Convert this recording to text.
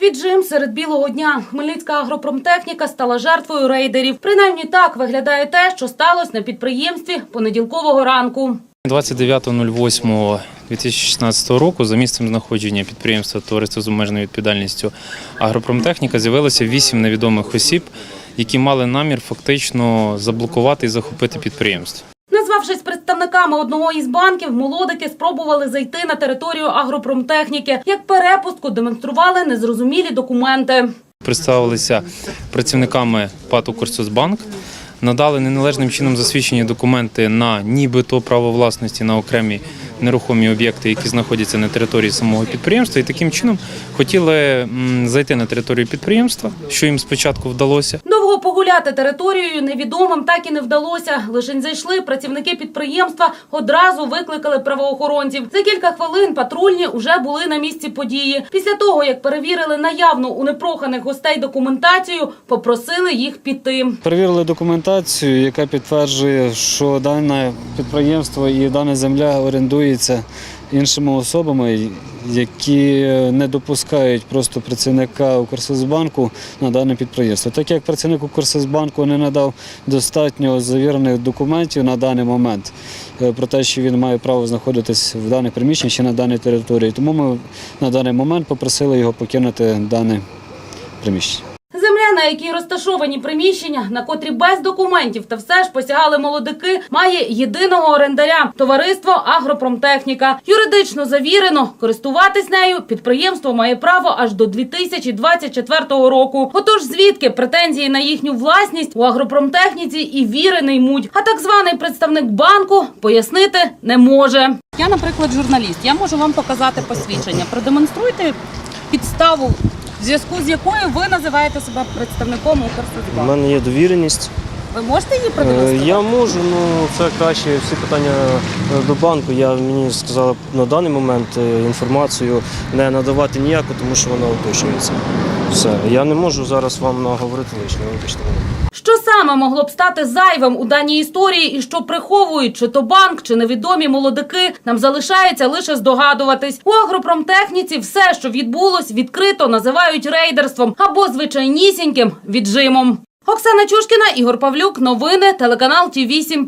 Піджим серед білого дня. Хмельницька агропромтехніка стала жертвою рейдерів. Принаймні так виглядає те, що сталося на підприємстві понеділкового ранку. 29.08.2016 року за місцем знаходження підприємства товариства з обмеженою відповідальністю агропромтехніка з'явилося вісім невідомих осіб, які мали намір фактично заблокувати і захопити підприємство. Назвавшись представниками одного із банків, молодики спробували зайти на територію агропромтехніки. Як перепустку демонстрували незрозумілі документи. Представилися працівниками ПАТ «Укрсоцбанк», надали неналежним чином засвідчені документи на нібито право власності на окремі нерухомі об'єкти, які знаходяться на території самого підприємства, і таким чином хотіли зайти на територію підприємства, що їм спочатку вдалося. Довго погуляти територією невідомим так і не вдалося. Лишень зайшли працівники підприємства, одразу викликали правоохоронців. За кілька хвилин патрульні уже були на місці події. Після того, як перевірили наявну у непроханих гостей документацію, попросили їх піти. Перевірили документацію, яка підтверджує, що дане підприємство і дана земля орендується іншими особами, які не допускають просто працівника Укрсозбанку на дане підприємство. Так як працівник Укрсозбанку не надав достатньо завірених документів на даний момент е, про те, що він має право знаходитись в даних приміщенні чи на даній території, тому ми на даний момент попросили його покинути дане приміщення. На якій розташовані приміщення, на котрі без документів та все ж посягали молодики, має єдиного орендаря товариство Агропромтехніка. Юридично завірено користуватись нею підприємство має право аж до 2024 року. Отож, звідки претензії на їхню власність у агропромтехніці і віри не ймуть. А так званий представник банку пояснити не може. Я, наприклад, журналіст. Я можу вам показати посвідчення. Продемонструйте підставу, в зв'язку з якою ви називаєте себе представником У мене є довіреність. Ви можете її Е, продемонструвати? Я можу, ну це краще всі питання е, до банку. Я мені сказала на даний момент е, інформацію не надавати ніяку, тому що вона уточнюється. Все. Я не можу зараз вам наговорити лишнє, вибачте. Що саме могло б стати зайвим у даній історії, і що приховують чи то банк, чи невідомі молодики, нам залишається лише здогадуватись. У агропромтехніці все, що відбулось, відкрито називають рейдерством або звичайнісіньким віджимом. Оксана Чушкіна, Ігор Павлюк, новини, телеканал Ті 8